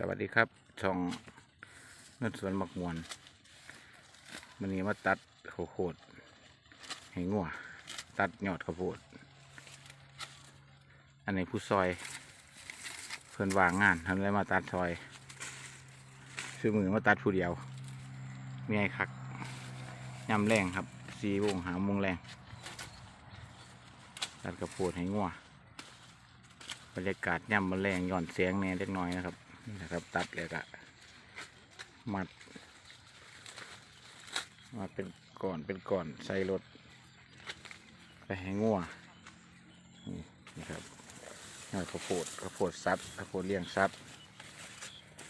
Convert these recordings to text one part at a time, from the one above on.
สวัสดีครับช่องนนสวนมักมวนมันนี้มาตัดข้าวโพดให้งัวตัดยอดข้าวโพด อันนี้ผู้ซอย เพื่อนวางงานทำเลยมาตัดซอยซื้อมือมาตัดผู้เดียวมีไอ้คักยำแรงครับสีวงหามงแรง ตัดข้าวโพดให้งัวบรรยากาศย่ำมันแรงหย่อนเสียงแน่เล็กน้อยนะครับ นี่นะครับ ตัดเลยก็มัด มาเป็นก่อนเป็นก่อนใส่รถไปให้งัวนี่นะครับยอดข้าวโพดข้าวโพดซัดข้าวโพดเลี้ยงซัด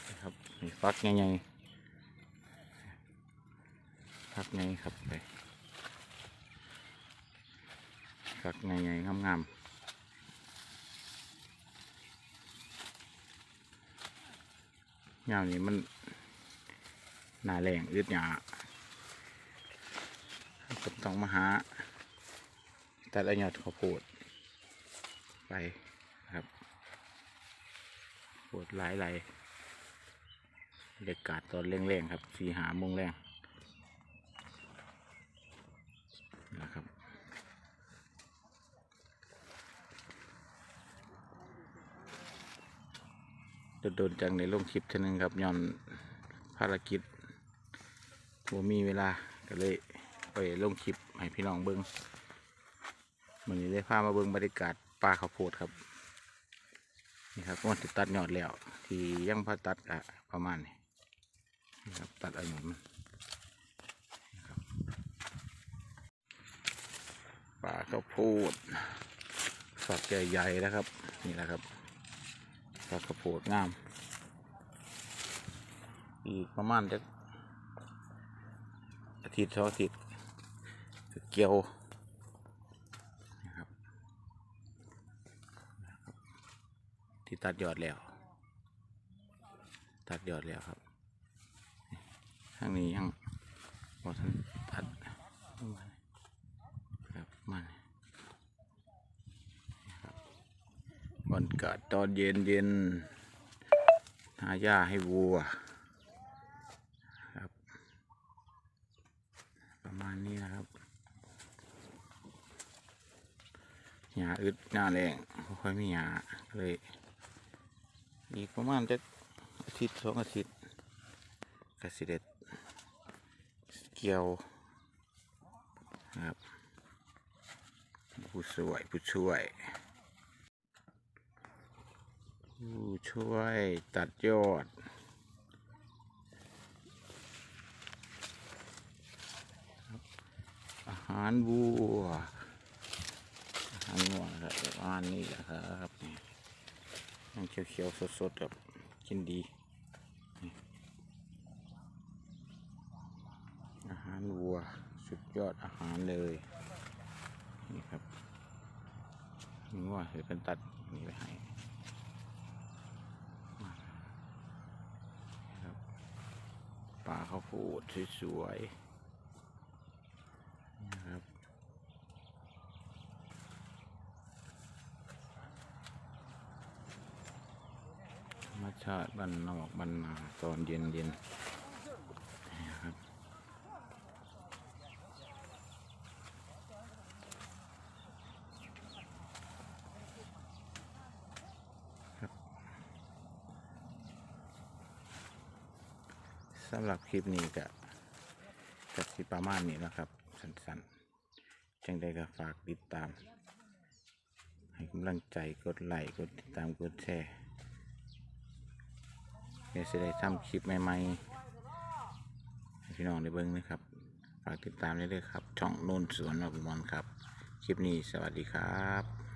นะครับมีฟักใหญ่ๆฟักใหญ่ครับไปฟักใหญ่ๆงามๆ ยามนี้มันหนาแรงอึดหยาก็ต้องมาหาตัดเอายอดข้าวโพดไปครับปวดหลายไหลายบรรยากาดตอนเร่งๆครับสี่หามงแรงนะครับ โดนจังในลงคลิปเท่านึงครับย้อนภารกิจบ่มีเวลาก็เลยไปลงคลิปให้พี่น้องเบิงมันนี้ได้พามาเบิ้งบรรยากาศป่าข้าวโพดครับนี่ครับวันที่ตัดยอดแล้ว ที่ยังพอตัดอะประมาณนี้นครับตัดเอาหยอดมันนี่ครับป่าข้าวโพดฝักใหญ่ๆนะครับ นี่แหละครับ ปลากระโพดงาม อีกประมาณจะอาทิตย์สองอาทิตย์เกี่ยวนะครับที่ตัดยอดแล้ว ตัดยอดแล้วครับทางนี้ยังพอท่านตัดครับมัน บ รรยากาศตอนเย็นเย็นหาหญ้าให้วัวครับ ประมาณนี้นะครับหญ้าอึดหญ้าแรงไม่ค่อยมีหญ้าเลยอีกประมาณจะอาทิตย์สองอาทิตย์กสิเด็ดเกี่ยวครับผู้สวยผู้ช่วย ผู้ช่วยตัดยอด อาหารวัวอาหารวัวครับประมาณนี้แหละครับนี่ยังเขียวๆสดๆกับกินดีอาหารวัวสุดยอดอาหารเลยนี่ครับนี่ว่าเดี๋ยวเป็นตัดนี่ไปให้ ป่าข้าวโพดสวยๆนะครับธรรมชาติบ้านนอกบ้านนาตอนเย็นเย็นๆนะครับ สำหรับคลิปนี้ก็กับสิประมาณนี้นะครับ สั้นๆ จังใดก็ฝากติดตาม ให้กำลังใจกดไลค์กดติดตามกดแชร์เดี๋ยวจะได้ทำคลิปใหม่ๆให้พี่น้องได้เบิ่งนะครับ ฝากติดตามได้เลยครับ ช่องโน้นสวนนอกบอลครับ คลิปนี้สวัสดีครับ